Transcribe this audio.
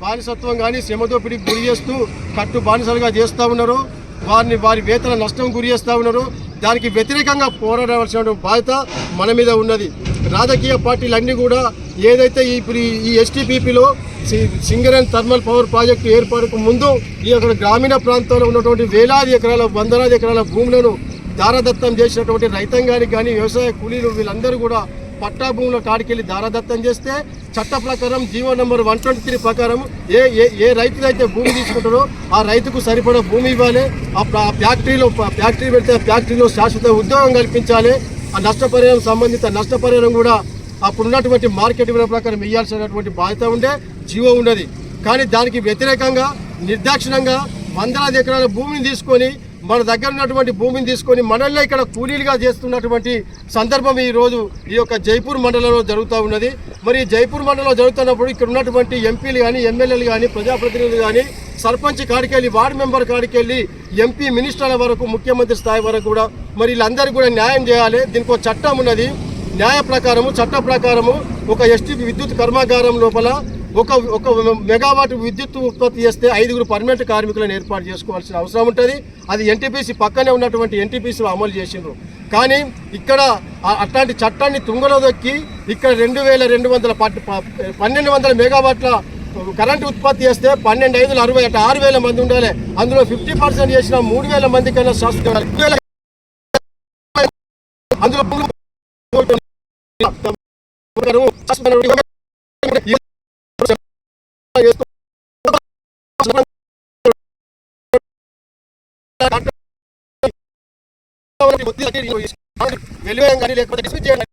బానిసత్వం కానీ శ్రమదోపిడికి గురి చేస్తూ కట్టు బానిసలుగా చేస్తూ ఉన్నారు. వారిని వారి వేతన నష్టం గురి చేస్తూ ఉన్నారు. దానికి వ్యతిరేకంగా పోరాడవలసిన బాధ్యత మన మీద ఉన్నది. రాజకీయ పార్టీలన్నీ కూడా ఏదైతే ఇప్పుడు ఈ- ఎస్టీపీపీలో సింగరేన్ థర్మల్ పవర్ ప్రాజెక్టు ఏర్పాటుకు ముందు ఈ యొక్క గ్రామీణ ప్రాంతంలో ఉన్నటువంటి వేలాది ఎకరాల వందలాది ఎకరాల భూములను దారదత్తం చేసినటువంటి రైతాంగానికి కానీ వ్యవసాయ కూలీలు వీళ్ళందరూ కూడా పట్టా భూముల కాడికెళ్ళి దారాదత్తం చేస్తే చట్ట ప్రకారం GO number one twenty three ప్రకారం ఏ ఏ ఏ రైతులైతే భూమి తీసుకుంటారో ఆ రైతుకు సరిపడా భూమి ఇవ్వాలి. ఆ ఆ ఫ్యాక్టరీలో ఫ్యాక్టరీ పెడితే ఫ్యాక్టరీలో శాశ్వత ఉద్యోగం కల్పించాలి. ఆ నష్టపరిహారం సంబంధిత నష్టపరిహారం కూడా అప్పుడు ఉన్నటువంటి మార్కెట్ విలువ ప్రకారం ఇవ్వాల్సినటువంటి బాధ్యత ఉండే జీవో ఉన్నది. కానీ దానికి వ్యతిరేకంగా నిర్దాక్షిణంగా వందలాది ఎకరాల భూమిని తీసుకొని మన దగ్గర ఉన్నటువంటి భూమిని తీసుకొని మనల్ని ఇక్కడ కూలీలుగా చేస్తున్నటువంటి సందర్భం ఈ రోజు ఈ యొక్క జైపూర్ మండలంలో జరుగుతూ ఉన్నది. మరి జైపూర్ మండలంలో జరుగుతున్నప్పుడు ఇక్కడ ఉన్నటువంటి ఎంపీలు కానీ ఎమ్మెల్యేలు కానీ ప్రజాప్రతినిధులు కానీ సర్పంచ్ కాడికెళ్ళి వార్డు మెంబర్ కాడికెళ్ళి ఎంపీ మినిస్టర్ల వరకు ముఖ్యమంత్రి స్థాయి వరకు కూడా మరి వీళ్ళందరికీ కూడా న్యాయం చేయాలి. దీనికి ఒక చట్టం ఉన్నది. న్యాయ ప్రకారము చట్ట ప్రకారము ఒక ఎస్టీ విద్యుత్ కర్మాగారం లోపల ఒక ఒక మెగావాట్ విద్యుత్ ఉత్పత్తి చేస్తే ఐదుగురు పర్మనెంట్ కార్మికులను ఏర్పాటు చేసుకోవాల్సిన అవసరం ఉంటుంది. అది ఎన్టీపీసీ పక్కనే ఉన్నటువంటి ఎన్టీపీసీలో అమలు చేసిండ్రు. కానీ ఇక్కడ అట్లాంటి చట్టాన్ని తుంగలో దొక్కి ఇక్కడ రెండు వేల రెండు వందల పన్నెండు వందల మెగావాట్ల కరెంట్ ఉత్పత్తి చేస్తే పన్నెండు ఐదులు అరవై అంటే ఆరు వేల మంది ఉండాలి. అందులో ఫిఫ్టీ పర్సెంట్ చేసిన మూడు వేల మంది కన్నా శాశ్వత అందులో వెలువేయం కానీ లేకపోతే డిస్మిస్ చేయండి.